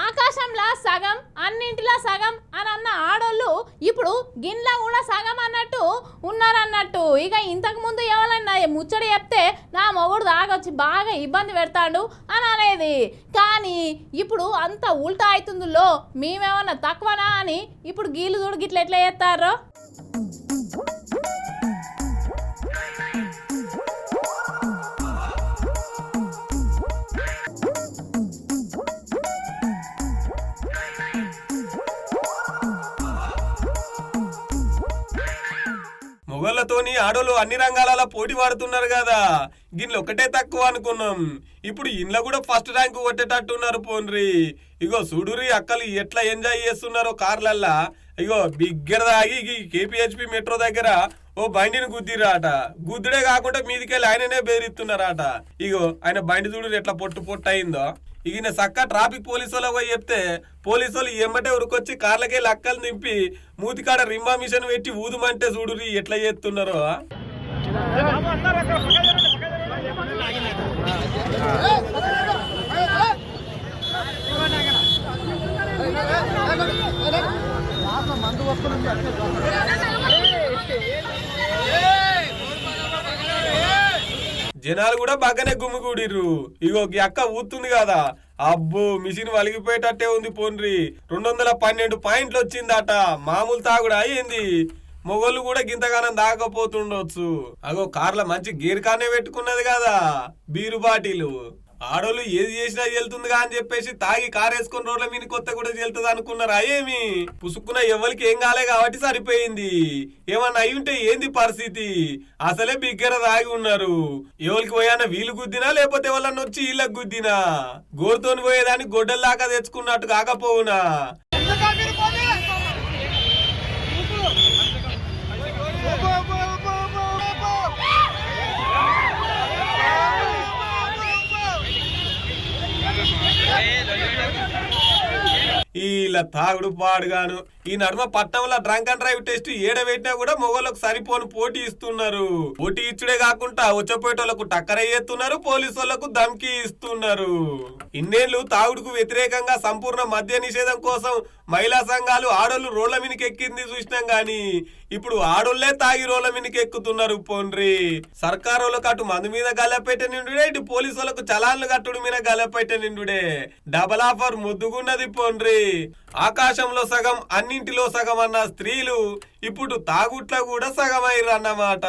ఆకాశంలో సగం అన్నింటిలో సగం అని అన్న ఆడోళ్ళు ఇప్పుడు గిన్నెలో కూడా సగం అన్నట్టు ఉన్నారన్నట్టు. ఇక ఇంతకు ముందు ఎవరైనా ముచ్చడి చెప్తే నా మొగుడు దాగొచ్చి బాగా ఇబ్బంది పెడతాడు అని అనేది. కానీ ఇప్పుడు అంత ఉల్టా అవుతుందిలో మేమేమన్నా తక్కువనా అని ఇప్పుడు గీలు చూడు గిట్ల ఎట్లా చేస్తారో మొగళ్ళతోని ఆడోళ్ళు అన్ని రంగాలలో పోటీ పడుతున్నారు కదా. గిన్నెలు ఒకటే తక్కువ అనుకున్నాం. ఇప్పుడు ఇంట్లో కూడా ఫస్ట్ ర్యాంక్ కొట్టేటట్టున్నారు పోన్రి. ఇగో చూడురి అక్కలు ఎట్లా ఎంజాయ్ చేస్తున్నారో కార్లల్లా. ఇగో బిగ్గర దాగి కేపీహెచ్పి మెట్రో దగ్గర ఓ బండిని గుద్దిరాట గుద్దుడే కాకుండా మీదికెళ్ళి ఆయననే బెదిరిస్తున్నారట ఇగో ఆయన బండి చూడు ఎట్లా పొట్టు పొట్టు అయిందో ఇక ఈయన సక్క ట్రాఫిక్ పోలీసు వాళ్ళకి పోయి చెప్తే పోలీసు వాళ్ళు ఎమ్మటే ఉరికొచ్చి కార్లకే లక్కలు నింపి మూతికాడ రింబా మిషన్ పెట్టి ఊదుమంటే చూడురి ఎట్లా చేస్తున్నారో జనాలు కూడా బాగానే గుమ్మిగూడిర్రు ఇగో ఈ అక్క ఊతుంది కదా. అబ్బో మిషన్ వలిగిపోయేటట్టే ఉంది పోన్రి. రెండు వందల పన్నెండు పాయింట్లు వచ్చిందట మామూలు తాగుడు అయ్యింది. మొగోళ్ళు కూడా గింతగానం దాకపోతుండొచ్చు అగో కార్ల మంచి గీర్ కానే పెట్టుకున్నది కదా. Beer bottle. ఆడోళ్ళు ఏది చేసినా వెళ్తుందిగా అని చెప్పేసి తాగి కారు వేసుకుని రోడ్ల మీద కొత్త కూడా వెళ్తుంది అనుకున్నారా ఏమి? పుసుక్కున ఎవరికి ఏం కాలే కాబట్టి సరిపోయింది. ఏమన్నా అయి ఉంటే ఏంది పరిస్థితి? అసలే బిగ్గర తాగి ఉన్నారు. ఎవరికి పోయానా వీలు గుద్దినా లేకపోతే ఎవరన్నా వచ్చి వీళ్ళకి గుద్దినా? గోరుతోని పోయేదాన్ని గొడ్డల్లాగా తెచ్చుకున్నట్టు కాకపోవునా? ఇలా తాగుడు పాడుగాను. ఈ నడుమ పట్టణంలో డ్రంక్ అండ్ డ్రైవ్ టెస్ట్ ఏడబెట్టినా కూడా మొగోళ్ళకు సరిపోను పోటీ ఇస్తున్నారు. పోటీ ఇచ్చుడే కాకుండా వచ్చపోయేటోళ్ళకు టక్కరయ్యేస్తున్నారు పోలీసు వాళ్ళకు ధమ్కీ ఇస్తున్నారు. ఇన్నేళ్ళు తాగుడుకు వ్యతిరేకంగా సంపూర్ణ మద్య నిషేధం కోసం మహిళా సంఘాలు ఆడోళ్ళు రోడ్ల మీదకి ఎక్కింది చూసినాం గాని ఇప్పుడు ఆడోళ్ళే తాగి రోడ్ల మీదకి ఎక్కుతున్నారు పోండ్రి సర్కారోళ్ళకు అటు మందు మీద గల్లపెట్టే నిండుడే ఇటు పోలీసు వాళ్ళకు చలాన్లు కట్టుడు మీద గల్లపెట్టే నిండుడే. డబల్ ఆఫర్ ముద్దుగున్నది ఆకాశంలో సగం అన్నింటిలో సగం అన్న స్త్రీలు ఇప్పుడు తాగుట్ల కూడా సగం అన్నమాట